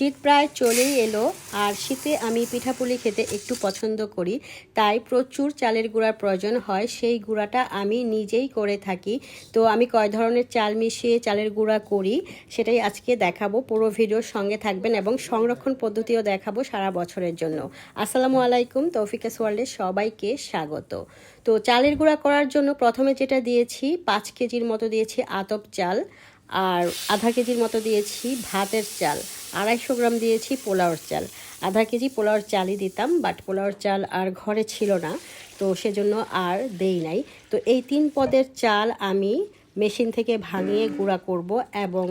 শীত প্রায় চলেই এলো, আর শীতে আমি পিঠাপুলি খেতে একটু পছন্দ করি, তাই প্রচুর চালের গুঁড়ার প্রয়োজন হয়, সেই গুঁড়াটা আমি নিজেই করে থাকি। তো আমি কয় ধরনের চাল মিশিয়ে চালের গুঁড়া করি, সেটাই আজকে দেখাবো। পুরো ভিডিওর সঙ্গে থাকবেন এবং সংরক্ষণ পদ্ধতিও দেখাবো সারা বছরের জন্য। আসসালামু আলাইকুম তৌফিকাস ওয়ার্ল্ডে সবাইকে স্বাগত। তো চালের গুঁড়া করার জন্য প্রথমে যেটা দিয়েছি, পাঁচ কেজির মতো দিয়েছি আতপ চাল। আর আধা কেজির মতো দিয়েছি ভাতের চাল। আড়াইশো গ্রাম দিয়েছি পোলাওর চাল। আধা কেজি পোলাওর চালই দিতাম বাট পোলাওর চাল আর ঘরে ছিল না, তো সেজন্য আর দেই নাই। তো এই তিন পদের চাল আমি মেশিন থেকে ভাঙিয়ে গুঁড়া করব এবং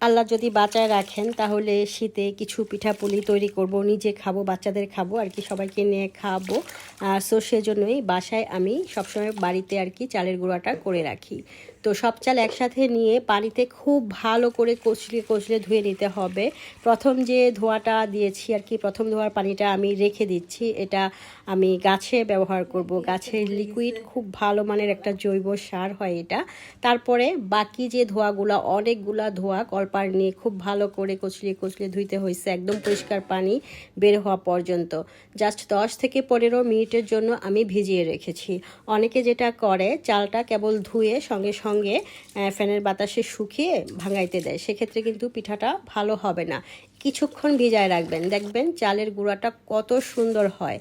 আল্লাহ যদি বাঁচায় রাখেন, তাহলে শীতে কিছু পিঠাপুলি তৈরি করব, নিজে খাব, বাচ্চাদের খাব, আর কি সবাইকে নিয়ে খাব। সো সেজন্যই বাসায় আমি সবসময় বাড়িতে আর কি চালের গুঁড়াটা করে রাখি। তো সব চাল একসাথে নিয়ে পানিতে খুব ভালো করে কচলে কচলে ধুয়ে নিতে হবে। প্রথম যে ধোয়াটা দিয়েছি আর কি, প্রথম ধোয়ার পানিটা আমি রেখে দিচ্ছি। এটা আমি গাছে ব্যবহার করব। গাছের লিকুইড খুব ভালো মানের একটা জৈব সার হয় এটা। তারপরে বাকি যে ধোয়াগুলা, অনেকগুলা ধোয়া কলপার নিয়ে খুব ভালো করে কচলিয়ে কচলিয়ে ধুইতে হয়েছে একদম পরিষ্কার পানি বের হওয়া পর্যন্ত। জাস্ট দশ থেকে পনেরো মিনিটের জন্য আমি ভিজিয়ে রেখেছি। অনেকে যেটা করে, চালটা কেবল ধুয়ে সঙ্গে সঙ্গে ফ্যানের বাতাসে শুকিয়ে ভাঙাইতে দেয়। সেক্ষেত্রে কিন্তু পিঠাটা ভালো হবে না। কিছুক্ষণ ভিজায় রাখবেন। দেখবেন চালের গুঁড়াটা কত সুন্দর হয়।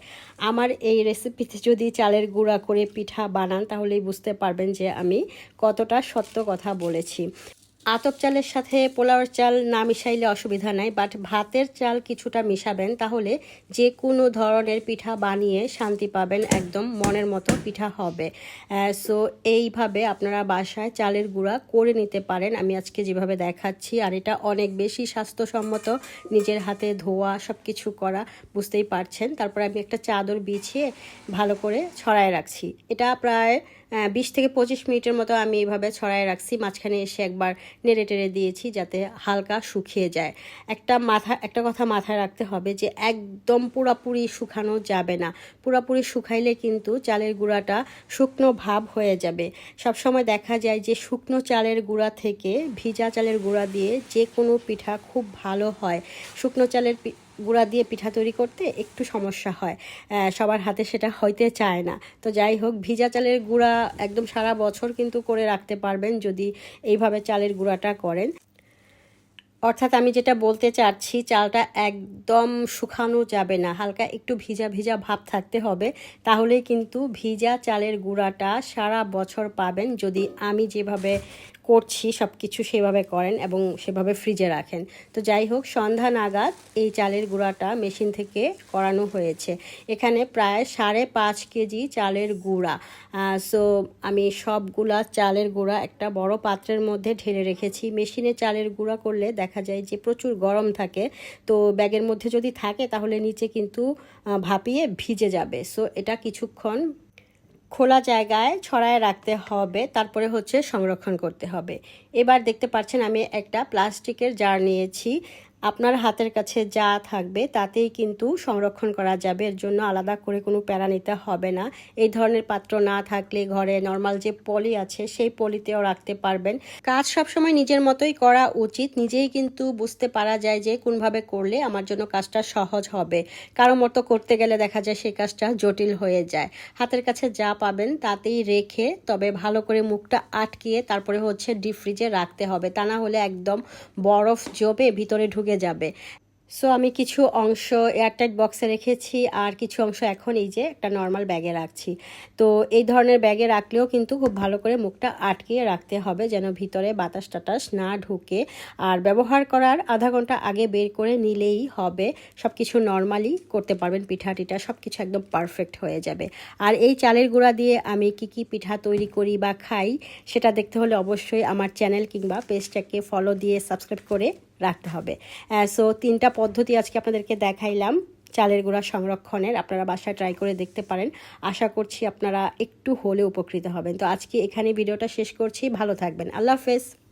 আমার এই রেসিপিতে যদি চালের গুঁড়া করে পিঠা বানান, তাহলেই বুঝতে পারবেন যে আমি কতটা সত্য কথা বলেছি। আতপ চালের সাথে পোলাওর চাল না মিশাইলে অসুবিধা নাই বাট ভাতের চাল কিছুটা মিশাবেন, তাহলে যে কোনো ধরনের পিঠা বানিয়ে শান্তি পাবেন, একদম মনের মতো পিঠা হবে। সো এইভাবে আপনারা বাসায় চালের গুঁড়া করে নিতে পারেন, আমি আজকে যেভাবে দেখাচ্ছি, আর এটা অনেক বেশি স্বাস্থ্যসম্মত, নিজের হাতে ধোয়া সব কিছু করা, বুঝতেই পারছেন। তারপর আমি একটা চাদর বিছিয়ে ভালো করে ছড়ায় রাখছি। এটা প্রায় বিশ থেকে পঁচিশ মিনিটের মতো আমি এইভাবে ছড়ায় রাখছি, মাঝখানে এসে একবার নেড়ে টেড়ে দিয়েছি যাতে হালকা শুকিয়ে যায়। একটা মাথা, একটা কথা মাথায় রাখতে হবে যে একদম পুরাপুরি শুকানো যাবে না। পুরাপুরি শুকাইলে কিন্তু চালের গুঁড়াটা শুকনো ভাব হয়ে যাবে। সবসময় দেখা যায় যে শুকনো চালের গুঁড়া থেকে ভিজা চালের গুঁড়া দিয়ে যে কোনো পিঠা খুব ভালো হয়। শুকনো চালের গুঁড়া দিয়ে পিঠা তৈরি করতে একটু সমস্যা হয়। সবার হাতে সেটা হইতে চায় না। তো যাই হোক, ভিজা চালের গুঁড়া একদম সারা বছর কিন্তু করে রাখতে পারবেন যদি এইভাবে চালের গুঁড়াটা করেন। অর্থাৎ আমি যেটা বলতে চাচ্ছি, চালটা একদম শুকানো যাবে না। হালকা একটু ভিজা ভিজা ভাব থাকতে হবে। তাহলেই কিন্তু ভিজা চালের গুঁড়াটা সারা বছর পাবেন। যদি আমি যেভাবে করছি সব কিছু সেভাবে করেন এবং সেভাবে ফ্রিজে রাখেন। তো যাই হোক, সন্ধ্যা নাগাদ এই চালের গুঁড়াটা মেশিন থেকে করানো হয়েছে। এখানে প্রায় সাড়ে পাঁচ কেজি চালের গুঁড়া। সো আমি সবগুলা চালের গুঁড়া একটা বড় পাত্রের মধ্যে ঢেলে রেখেছি। মেশিনে চালের গুঁড়া করলে দেখা যায় যে প্রচুর গরম থাকে। তো ব্যাগের মধ্যে যদি থাকে, তাহলে নিচে কিন্তু ভাপিয়ে ভিজে যাবে। সো এটা কিছুক্ষণ খোলা জায়গায় ছড়ায় রাখতে হবে, তারপরে হচ্ছে সংরক্ষণ করতে হবে। এবার দেখতে পাচ্ছেন আমি একটা প্লাস্টিকের জার নিয়েছি। আপনার হাতের কাছে যা থাকবে তাতেই কিন্তু সংরক্ষণ করা যাবে। এর জন্য আলাদা করে কোনো প্যারা নিতে হবে না। এই ধরনের পাত্র না থাকলে ঘরে নর্মাল যে পলি আছে, সেই পলিতেও রাখতে পারবেন। কাজ সবসময় নিজের মতোই করা উচিত। নিজেই কিন্তু বুঝতে পারা যায় যে কোনভাবে করলে আমার জন্য কাজটা সহজ হবে। কারও মতো করতে গেলে দেখা যায় সেই কাজটা জটিল হয়ে যায়। হাতের কাছে যা পাবেন তাতেই রেখে, তবে ভালো করে মুখটা আটকিয়ে তারপরে হচ্ছে ডিপ ফ্রিজে রাখতে হবে। তা না হলে একদম বরফ জমে ভিতরে ঢুকে যাবে। সো আমি কিছু অংশ এয়ারটাইট বক্সে রেখেছি আর কিছু অংশ এখন এই যে একটা নর্মাল ব্যাগে রাখছি। তো এই ধরনের ব্যাগে রাখলেও কিন্তু খুব ভালো করে মুখটা আটকিয়ে রাখতে হবে যেন ভিতরে বাতাস টাতাস না ঢুকে। আর ব্যবহার করার আধা ঘণ্টা আগে বের করে নিলেই হবে। সব কিছু নর্মালি করতে পারবেন, পিঠা টিঠা সব কিছু একদম পারফেক্ট হয়ে যাবে। আর এই চালের গুঁড়া দিয়ে আমি কি কি পিঠা তৈরি করি বা খাই, সেটা দেখতে হলে অবশ্যই আমার চ্যানেল কিংবা পেজটাকে ফলো দিয়ে সাবস্ক্রাইব করে রাখতে হবে। সো তিনটা পদ্ধতি আজকে আপনাদেরকে দেখাইলাম। চালের গুঁড়া সংরক্ষণের, আপনারা বাসায় ট্রাই করে দেখতে পারেন। আশা করছি আপনারা একটু হলে উপকৃত হবেন। তো আজকে এখানে ভিডিওটা শেষ করছি। ভালো থাকবেন। আল্লাহ হাফেজ।